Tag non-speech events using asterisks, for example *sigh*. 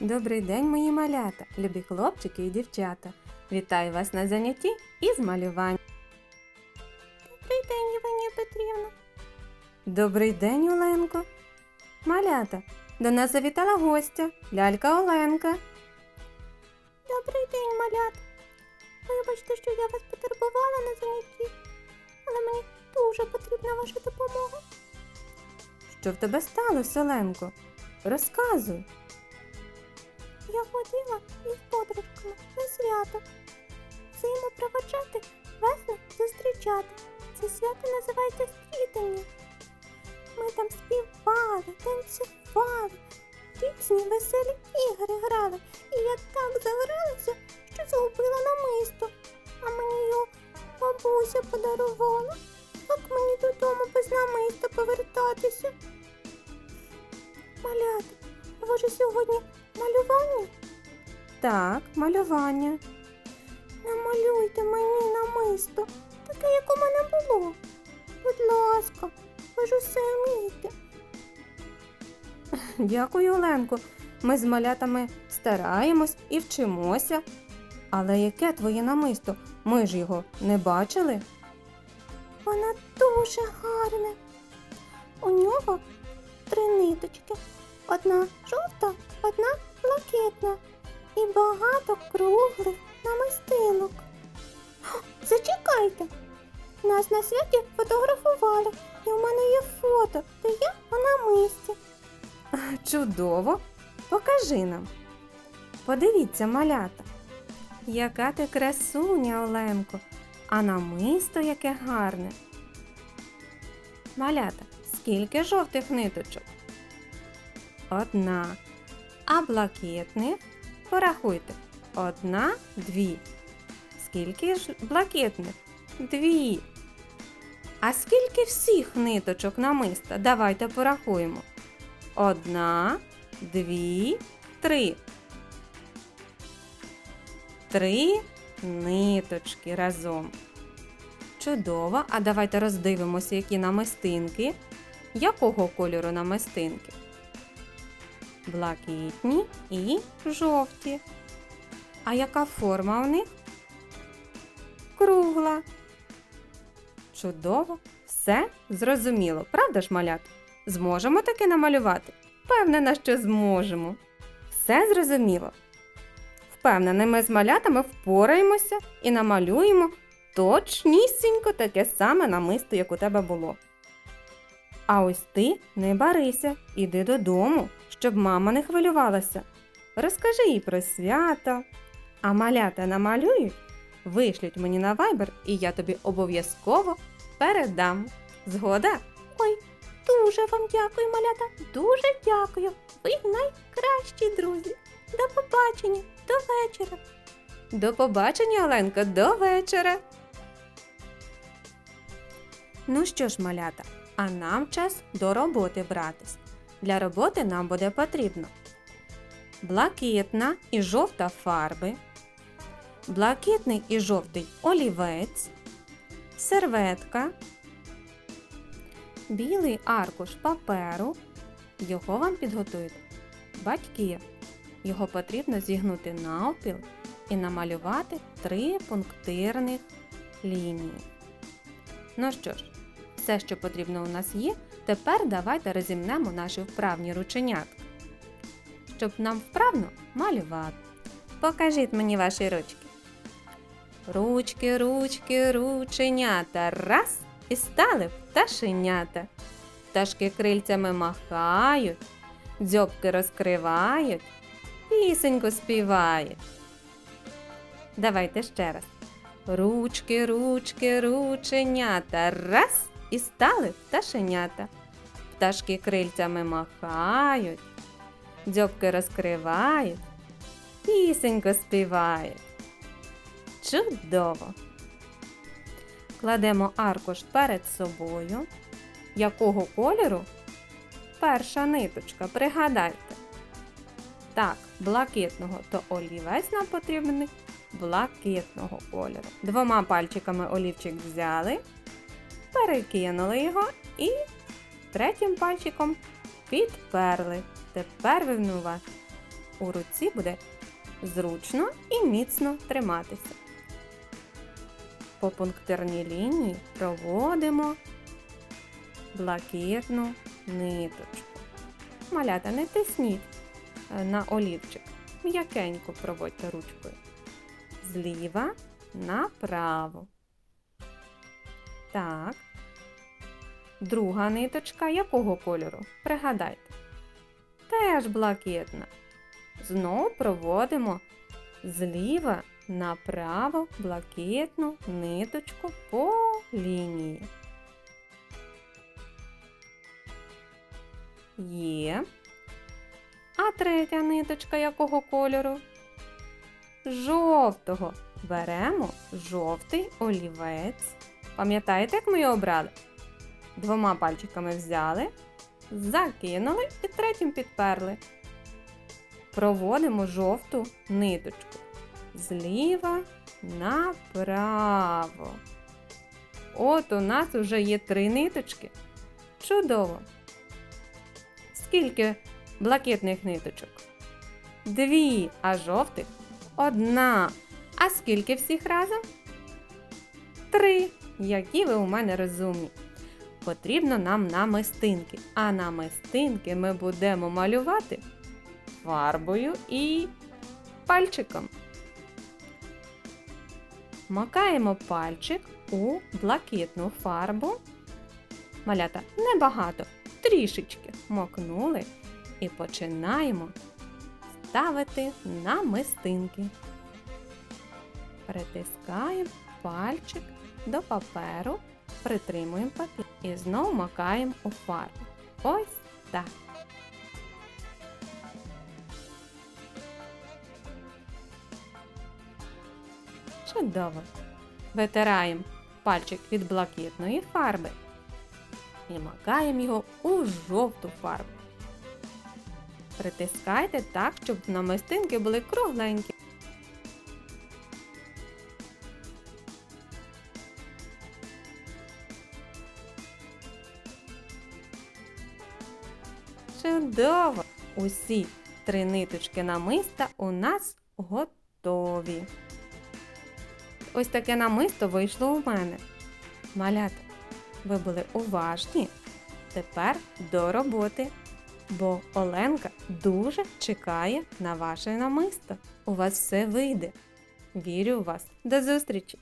Добрий день, мої малята, любі хлопчики і дівчата. Вітаю вас на занятті із малювання. Добрий день, Євгенія Петрівна. Добрий день, Оленко. Малята, до нас завітала гостя, лялька Оленка. Добрий день, малята. Вибачте, що я вас потурбувала на занятті, але мені дуже потрібна ваша допомога. Що в тебе сталося, Оленко? Розказуй. Я ходила із подружками на свято. Зиму проводжати, весну зустрічати. Це свято називається стрітання. Ми там співали, танцювали, різні веселі ігри грали. І я так загралася, що загубила намисто. А мені його бабуся подарувала. Як мені додому без намиста повертатися? Малята, вас же сьогодні малювання? Так, малювання. Намалюйте мені намисто, таке, як у мене було. Будь ласка, ви ж усе вмієте. *laughs* Дякую, Оленко. Ми з малятами стараємось і вчимося. Але яке твоє намисто? Ми ж його не бачили. Вона дуже гарна. У нього три ниточки. Одна жовта, одна блакитна і багато круглих намистинок. Зачекайте! Нас на святі фотографували, і у мене є фото, де я у намисті. Чудово! Покажи нам. Подивіться, малята. Яка ти красуня, Оленко, а намисто яке гарне. Малята, скільки жовтих ниточок? Одна. А блакитних? Порахуйте. Одна, дві. Скільки ж блакитних? Дві. А скільки всіх ниточок намиста? Давайте порахуємо. Одна, дві, три. Три ниточки разом. Чудово. А давайте роздивимося, які намистинки. Якого кольору намистинки? Блакитні і жовті. А яка форма у них? Кругла. Чудово. Все зрозуміло, правда ж, малят? Зможемо таки намалювати? Впевнена, що зможемо. Все зрозуміло. Впевнена, ми з малятами впораємося і намалюємо точнісінько таке саме намисто, як у тебе було. А ось ти не барися, іди додому, щоб мама не хвилювалася. Розкажи їй про свято. А малята намалюють, вишлють мені на вайбер, і я тобі обов'язково передам. Згода? Ой, дуже вам дякую, малята, дуже дякую. Ви найкращі друзі. До побачення, до вечора. До побачення, Оленко, до вечора. Ну що ж, малята, а нам час до роботи братись. Для роботи нам буде потрібно блакитна і жовта фарби, блакитний і жовтий олівець, серветка, білий аркуш паперу. Його вам підготують батьки. Його потрібно зігнути навпіл і намалювати три пунктирних лінії. Ну що ж, все, що потрібно у нас є, тепер давайте розімнемо наші вправні рученятка. Щоб нам вправно малювати. Покажіть мені ваші ручки. Ручки, ручки, рученята. Раз і стали пташенята. Пташки крильцями махають, дзьобки розкривають, пісеньку співають. Давайте ще раз. Ручки, ручки, рученята. Раз і стали пташенята. Пташки крильцями махають, дзьобки розкривають, пісеньку співають. Чудово! Кладемо аркуш перед собою. Якого кольору? Перша ниточка, пригадайте. Так, блакитного, то олівець нам потрібний блакитного кольору. Двома пальчиками олівчик взяли, перекинули його і третім пальчиком підперли. Тепер вас у руці буде зручно і міцно триматися. По пунктирній лінії проводимо блакитну ниточку. Малята, не тисніть е, на олівчик. М'якенько проводьте ручкою. Зліва направо. Так. Друга ниточка якого кольору? Пригадайте. Теж блакитна. Знову проводимо зліва направо блакитну ниточку по лінії. Є. А третя ниточка якого кольору? Жовтого. Беремо жовтий олівець. Пам'ятаєте, як ми його обрали? Двома пальчиками взяли, закинули і третім підперли. Проводимо жовту ниточку зліва направо. От у нас вже є три ниточки. Чудово! Скільки блакитних ниточок? Дві, а жовтих одна. А скільки всіх разом? Три. Які ви у мене розумні. Потрібно нам намистинки. А намистинки ми будемо малювати фарбою і пальчиком. Макаємо пальчик у блакитну фарбу. Малята небагато, трішечки мокнули і починаємо ставити намистинки. Притискаємо пальчик до паперу, притримуємо папір і знову макаємо у фарбу. Ось так. Чудово. Витираємо пальчик від блакитної фарби і макаємо його у жовту фарбу. Притискайте так, щоб намистинки були кругленькі. Чудово! Усі три ниточки намиста у нас готові. Ось таке намисто вийшло у мене. Малята, ви були уважні. Тепер до роботи, бо Оленка дуже чекає на ваше намисто. У вас все вийде. Вірю у вас. До зустрічі!